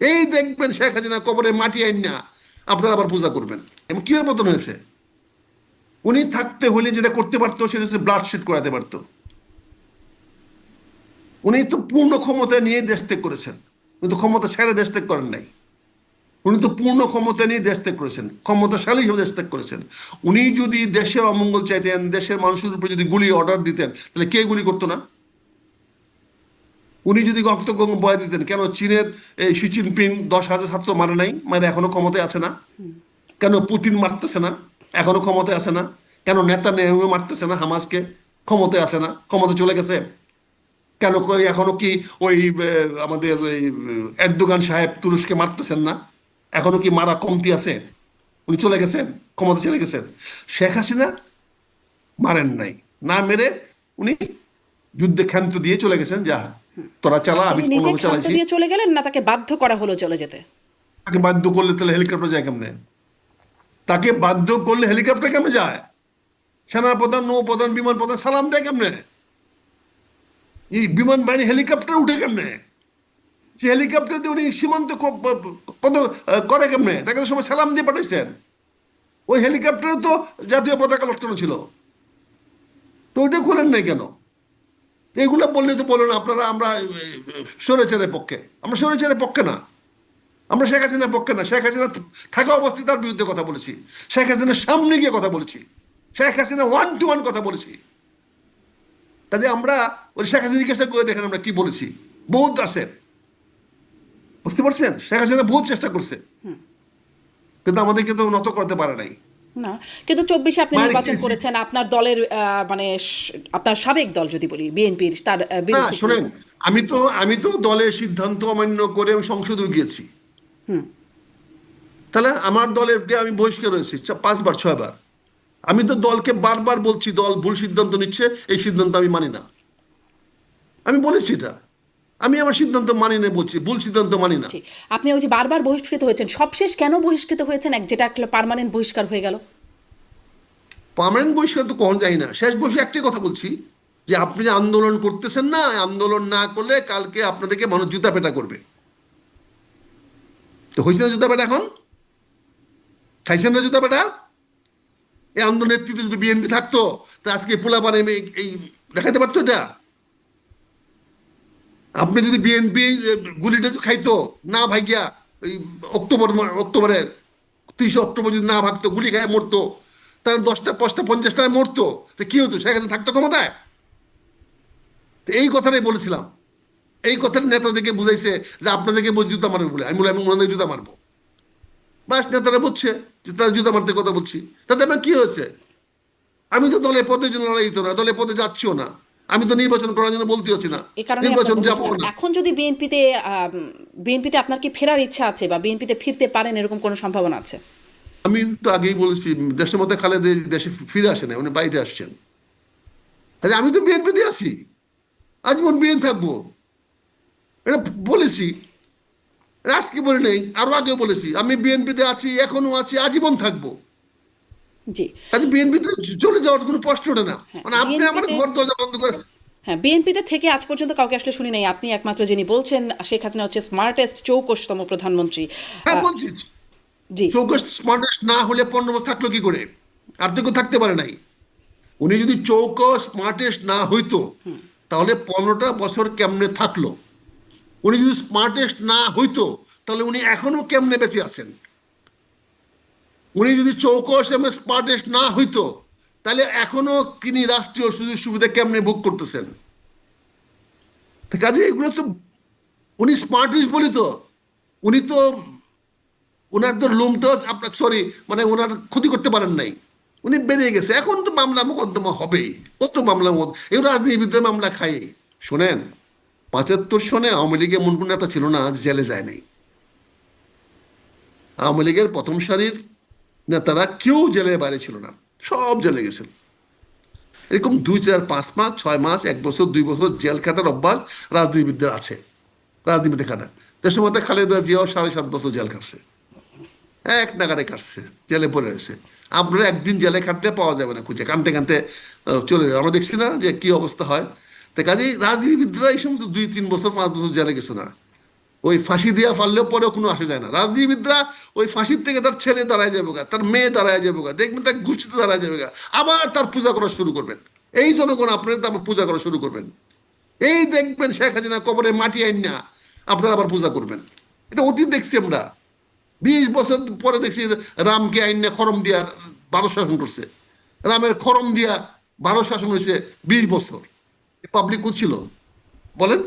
এই দেখবেন শেখ হাসিনা কবরে মাটি আইন না, আপনারা আবার পূজা করবেন। এবং কীভাবে পতন হয়েছে? উনি থাকতে হলে যেটা করতে পারতো, সেটা হচ্ছে ব্লাড শিট করাতে পারতো। উনি তো পূর্ণ ক্ষমতা নিয়ে দেশ ত্যাগ করেছেন। কিন্তু ক্ষমতা ছেড়ে দেশ ত্যাগ করেন নাই। উনি তো পূর্ণ ক্ষমতা নিয়ে দেশ ত্যাগ করেছেন, ক্ষমতাশালী হিসেবে দেশ ত্যাগ করেছেন। উনি যদি দেশের অমঙ্গল চাইতেন, দেশের মানুষের উপরে যদি গুলি অর্ডার দিতেন, তাহলে কে গুলি করতো না? উনি যদি রক্ত বয়া দিতেন, কেন চীনের এই শি জিনপিং দশ হাজার ছাত্র মারে নাই? মানে এখনও ক্ষমতায় আছে না? কেন পুতিন মারতেছে না? এখনও ক্ষমতায় আছে না? কেন নেতা নেহু মারতেছে না? হামাসকে ক্ষমতায় আছে না? ক্ষমতা চলে গেছে? কেন এখনও কি ওই আমাদের এরদোগান সাহেব তুরস্কে মারতেছেন না? এখনও কি মারা কমতি আছে? উনি চলে গেছেন ক্ষমতা চলে গেছেন শেখ হাসিনা মারেন নাই। না মেরে উনি যুদ্ধে ক্ষান্ত দিয়ে চলে গেছেন। যা তোরা চালা আমি নিজে দিয়ে চলে গেলেন না তাকে বাধ্য করা হলো চলে যেতে? তাকে বাধ্য করলে তাহলে হেলিকপ্টার যায় কেমনে? তাকে বাধ্য করলে হেলিকপ্টার কেমনে যায়? সেনা প্রধান নৌ প্রধান বিমান প্রধান সালাম দেয় কেমনে? এই বিমান বাহিনী হেলিকপ্টার উঠে কেমনে? সে হেলিকপ্টার দিয়ে উনি সীমান্ত করে কেমনে? তাকে তো সময় সালাম দিয়ে পাঠাইছেন। ওই হেলিকপ্টারে তো জাতীয় পতাকা লটকানো ছিল। তো ওইটা খোলেন নাই কেন? এগুলো বললে তো বলুন আপনারা আমরা সরেচারের পক্ষে। আমরা সরেচারের পক্ষে না। আমরা শেখ হাসিনার পক্ষে না। শেখ হাসিনা থাকা অবস্থায় তার বিরুদ্ধে কথা বলেছি। শেখ হাসিনার সামনে গিয়ে কথা বলেছি। Sheikh Hasina one to one কথা বলেছি। কাজে আমরা ওই শেখ হাসিনা জিজ্ঞাসা করে দেখেন আমরা কি বলেছি। বহুত আছে। বুঝতে পারছেন? শেখ হাসিনা বহুত চেষ্টা করছে। কিন্তু আমাদেরকে তো নত করতে পারে নাই। না। কিন্তু চব্বিশে আপনি নির্বাচন করেছেন আপনার দলের মানে আপনার সাবেক দল যদি বলি বিএনপির তার শোনেন আমি তো আমি তো দলের সিদ্ধান্ত অমান্য করে আমি সংসদে গিয়েছি। তাহলে আমার দলের আমি বহিষ্কার হয়েছি? চ- পাঁচবার ছয়বার। আমি তো দলকে বারবার বলছি দল ভুল সিদ্ধান্ত নিচ্ছে এই সিদ্ধান্ত আমি মানি না। আমি বলেছি এটা। আমি আমার সিদ্ধান্ত মানি না বলছি ভুল সিদ্ধান্ত মানি না। আপনি ওই যে বারবার বহিষ্কৃত হয়েছেন সবশেষ কেন বহিষ্কৃত হয়েছেন? এক যেটা একটা পার্মানেন্ট বহিষ্কার হয়ে গেল। পার্মানেন্ট বহিষ্কার তো কখন যায় না? শেষ বসে একটাই কথা বলছি যে আপনি যে আন্দোলন করতেছেন না আন্দোলন না করলে কালকে আপনাদেরকে মানুষ জুতা পেটা করবে। তো হয়েছে না জুতা পেটা এখন? খাইছেন না জুতা পেটা? এই আন্দোলন নেতৃত্বে যদি বিএনপি থাকতো তা আজকে পোলাপানে এই দেখাতে পারতো এটা? আপনি যদি বিএনপি গুলিটা খাইতো, না ভাইগিয়া, ওই অক্টোবর অক্টোবরের, তিরিশে অক্টোবর যদি না ভাগতো, গুলি খায় মরতো, তাহলে দশটা, পাঁচটা, পঞ্চাশটায় মরতো, তো কি হতো? হাসিনা থাকতো ক্ষমতায়? তো এই কথাটাই বলেছিলাম। এই কথাটা নেতাদেরকে বুঝাইছে যে আপনাদেরকে জুতা মারবে বলে। আমি বলে আমি ওনাদের জুতা মারবো। বাস নেতারা বুঝছে, যে তারা জুতা মারতে কথা বলছি। তাতে আমার কি হয়েছে? আমি তো দলের পদের জন্য লড়াই তো না, দলের পদে যাচ্ছিও না। আমি তো নির্বাচন করার জন্য বলতে হচ্ছি না। নির্বাচন যাব না। এখন যদি বিএনপিতে বিএনপিতে আপনার কি ফেরার ইচ্ছা আছে বা বিএনপিতে ফিরতে পারেন এরকম কোনো সম্ভাবনা আছে? আমি তো আগেই বলেছি দেশের মধ্যে খালেদা দেশে ফিরে আসে না উনি বাড়িতে আসছেন। আমি তো বিএনপিতে আছি। আজীবন বিএন থাকব। এটা বলেছি। আজকে বলে নেই আরও আগেও বলেছি আমি বিএনপিতে আছি এখনও আছি আজীবন থাকব। জি। বিএনপিতে চলে যাওয়ার কোনো প্রশ্ন ওঠে না। মানে আপনি আমার ঘর দরজা বন্ধ করে হ্যাঁ বিএনপিতে থেকে আজ পর্যন্ত কাউকে আসলে শুনি নাই। আপনি একমাত্র যিনি বলছেন শেখ হাসিনা হচ্ছে স্মার্টেস্ট চৌকশতম প্রধানমন্ত্রী। হ্যাঁ বলছি। জি। চৌকস স্মার্টেস্ট না হলে পনেরো বছর থাকল কি করে? আর তো থাকতে পারে নাই। উনি যদি চৌকস স্মার্টেস্ট না হইতো তাহলে পনেরোটা বছর কেমনে থাকল? উনি যদি স্মার্টেস্ট না হইতো তাহলে উনি এখনও কেমনে বেঁচে আছেন? উনি যদি চৌকস এবং স্মার্টেস্ট না হইতো, তাহলে এখনও তিনি রাষ্ট্রীয় সুযোগ সুবিধা কেমনে ভোগ করতেছেন? কাজে এগুলো তো উনি স্মার্টিস্ট বলি তো। উনি তো ওনার তো লোমটা আপনার সরি মানে ওনার ক্ষতি করতে পারেন নাই। উনি বেরিয়ে গেছে। এখন তো মামলা মোকদ্দমা হবেই। কত মামলা এই রাজনীতিবিদদের মামলা খাই শোনেন, পঁচাত্তর সনে আওয়ামী লীগের এমন কোন নেতা ছিল না জেলে যায় নাই। আওয়ামী লীগের প্রথম সারির নেতারা কেউ জেলে বাইরে ছিল না। সব জেলে গেছেন এরকম দুই চার পাঁচ মাস, ছয় মাস, এক বছর, দুই বছর জেল খাটার অভ্যাস রাজনীতিবিদদের আছে। রাজনীতিতে খাটা দেশের মধ্যে খালেদা জিয়াও সাড়ে সাত বছর জেল কাটছে। এক নাগারে কাটছে, জেলে পড়ে রয়েছে। আপনারা একদিন জেলে কাটলে পাওয়া যাবে না খুঁজে। কানতে কানতে চলে যাবে আমরা দেখছি না যে কি অবস্থা হয়। তো কাজেই রাজনীতিবিদরা এই সমস্ত দুই, তিন বছর, পাঁচ বছর জেলে গেছে না। ওই ফাঁসি দিয়া ফাললেও পরেও কোনো আসে যায় না। রাজনীতিবিদরা ওই ফাঁসির থেকে তার ছেলে দাঁড়ায় যাবে গা, তার মেয়ে দাঁড়ায় যাবে গা, দেখবেন তার গোষ্ঠীতে দাঁড়ায় যাবে গা, আবার তার পূজা করা শুরু করবেন। এই জনগণ আপনার তারপর পূজা করা শুরু করবেন। এই দেখবেন শেখ হাসিনা কবরে মাটি আইন না, আপনারা আবার পূজা করবেন। এটা অতীত দেখছি আমরা। বিশ বছর পরে দেখছি রামকে আইন না খরম দিয়া ভারত শাসন করছে। রামের খরম দিয়া ভারত শাসন হয়েছে বিশ বছর। পাবলিক ছিল। বলেন?